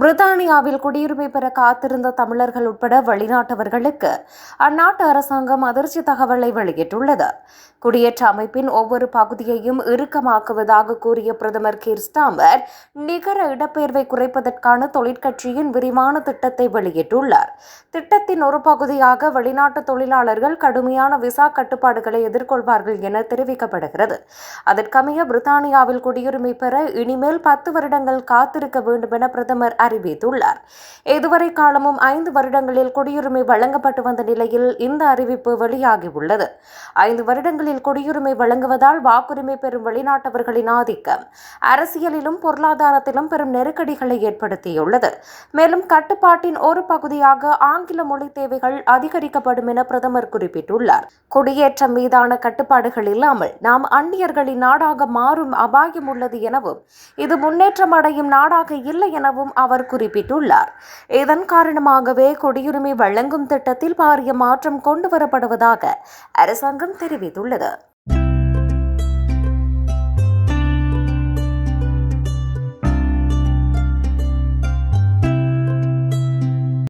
பிரித்தானியாவில் குடியுரிமை பெற காத்திருந்த தமிழர்கள் உட்பட வெளிநாட்டவர்களுக்கு அந்நாட்டு அரசாங்கம் அதிர்ச்சி தகவலை வெளியிட்டுள்ளது. குடியேற்ற அமைப்பின் ஒவ்வொரு பகுதியையும் இறுக்கமாக்குவதாக கூறிய பிரதமர் கீர் ஸ்டாமர் நிகர இடப்பெயர்வை குறைப்பதற்கான தொழிற்கட்சியின் விரிவான திட்டத்தை வெளியிட்டுள்ளார். திட்டத்தின் ஒரு பகுதியாக வெளிநாட்டு தொழிலாளர்கள் கடுமையான விசா கட்டுப்பாடுகளை எதிர்கொள்வார்கள் என தெரிவிக்கப்படுகிறது. அதற்கமைய பிரித்தானியாவில் குடியுரிமை பெற இனிமேல் பத்து வருடங்கள் காத்திருக்க வேண்டும் என பிரதமர் அறிவித்துள்ளார். இதுவரை காலமும் ஐந்து வருடங்களில் குடியுரிமை வழங்கப்பட்டு வந்த நிலையில் இந்த அறிவிப்பு வெளியாகியுள்ளது. ஐந்து வருடங்களில் குடியுரிமை வழங்குவதால் வாக்குரிமை பெறும் வெளிநாட்டவர்களின் ஆதிக்கம் அரசியலிலும் பொருளாதாரத்திலும் பெரும் நெருக்கடிகளை ஏற்படுத்தியுள்ளது. மேலும் கட்டுப்பாட்டின் ஒரு பகுதியாக ஆங்கில மொழி தேவைகள் அதிகரிக்கப்படும் என பிரதமர் குறிப்பிட்டுள்ளார். குடியேற்றம் மீதான கட்டுப்பாடுகள் இல்லாமல் நாம் அந்நியர்களின் நாடாக மாறும் அபாயம் உள்ளது எனவும் இது முன்னேற்றம் அடையும் நாடாக இல்லை எனவும் அவர் குறிப்பிட்டுள்ளார். இதன் காரணமாகவே குடியுரிமை வழங்கும் திட்டத்தில் பாரிய மாற்றம் கொண்டுவரப்படுவதாக அரசாங்கம் தெரிவித்துள்ளது.